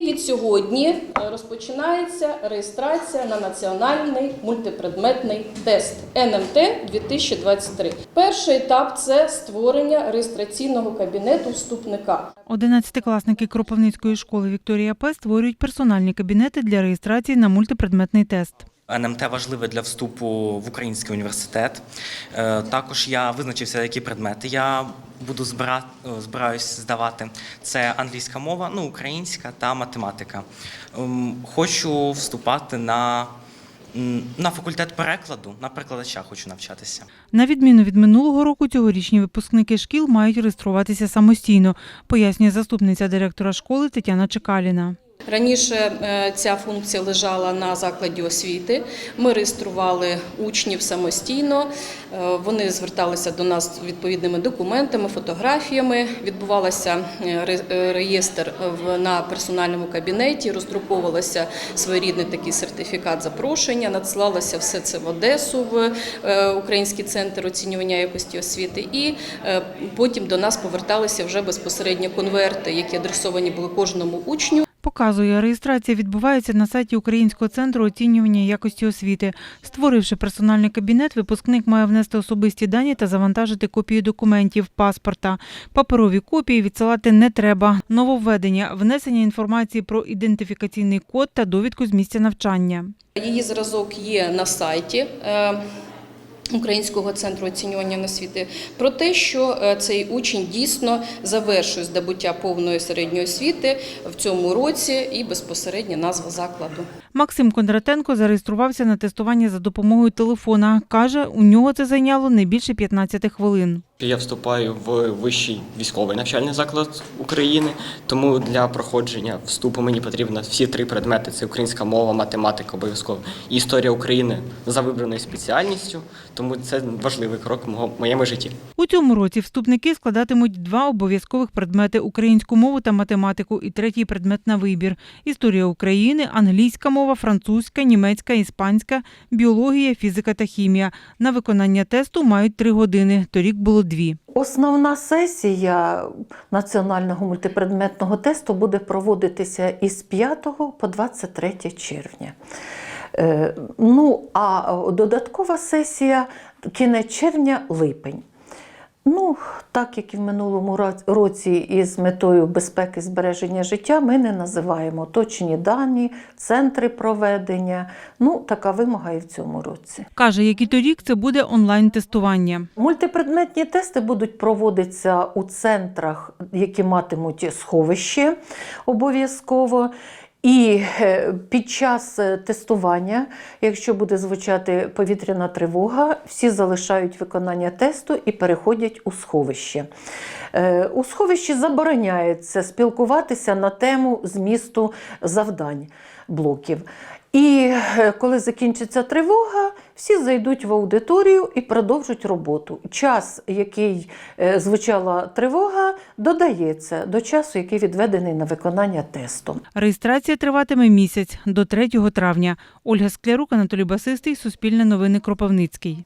Від сьогодні е, розпочинається реєстрація на національний мультипредметний тест НМТ 2023. Перший етап це створення реєстраційного кабінету вступника. Одинадцятикласники Кропивницької школи Вікторія П. створюють персональні кабінети для реєстрації на мультипредметний тест. НМТ важливе для вступу в український університет. Е, Також я визначився, які предмети я буду збира... е, збираюсь здавати. Це англійська мова, ну, українська та математика. Ем, Хочу вступати на, на факультет перекладу, на перекладача хочу навчатися. На відміну від минулого року, цьогорічні випускники шкіл мають реєструватися самостійно, пояснює заступниця директора школи Тетяна Чекаліна. Раніше е, ця функція лежала на закладі освіти. Ми реєстрували учнів самостійно. Е, Вони зверталися до нас відповідними документами, фотографіями. Відбувався е, реєстр на персональному кабінеті, роздруковувався своєрідний такий сертифікат запрошення, надсилалося все це в Одесу в Український центр оцінювання якості освіти. І потім до нас поверталися вже безпосередньо конверти, які адресовані були кожному учню. Показує, реєстрація відбувається на сайті Українського центру оцінювання якості освіти. Створивши персональний кабінет, випускник має внести особисті дані та завантажити копії документів, паспорта. Паперові копії відсилати не треба. Нововведення – внесення інформації про ідентифікаційний код та довідку з місця навчання. Її зразок є на сайті. Українського центру оцінювання освіти про те, що е, цей учень дійсно завершує здобуття повної середньої освіти в цьому році і безпосередньо назва закладу. Максим Кондратенко зареєструвався на тестування за допомогою телефона. Каже, у нього це зайняло не більше 15 хвилин. Я вступаю в вищий військовий навчальний заклад України, тому для проходження вступу мені потрібно всі три предмети: це українська мова, математика обов'язково і історія України за вибраною спеціальністю. Тому це важливий крок в моєму житті. У цьому році вступники складатимуть два обов'язкових предмети – українську мову та математику і третій предмет на вибір – історія України, англійська мова, французька, німецька, іспанська, біологія, фізика та хімія. На виконання тесту мають три години, торік було дві. Основна сесія національного мультипредметного тесту буде проводитися із 5 по 23 червня. Е, Ну, а додаткова сесія кінець червня липень. Ну, так як і в минулому році із метою безпеки збереження життя, ми не називаємо точні дані, центри проведення. Ну, така вимога і в цьому році. Каже, як і торік, це буде онлайн-тестування. Мультипредметні тести будуть проводитися у центрах, які матимуть сховище обов'язково. І е, під час е, тестування, якщо буде звучати повітряна тривога, всі залишають виконання тесту і переходять у сховище. Е, У сховищі забороняється спілкуватися на тему змісту завдань блоків. І е, коли закінчиться тривога, всі зайдуть в аудиторію і продовжать роботу. Час, який е, звучала тривога, додається до часу, який відведений на виконання тесту. Реєстрація триватиме місяць до 3 травня. Ольга Склярук, Анатолій Басистий, Суспільне новини Кропивницький.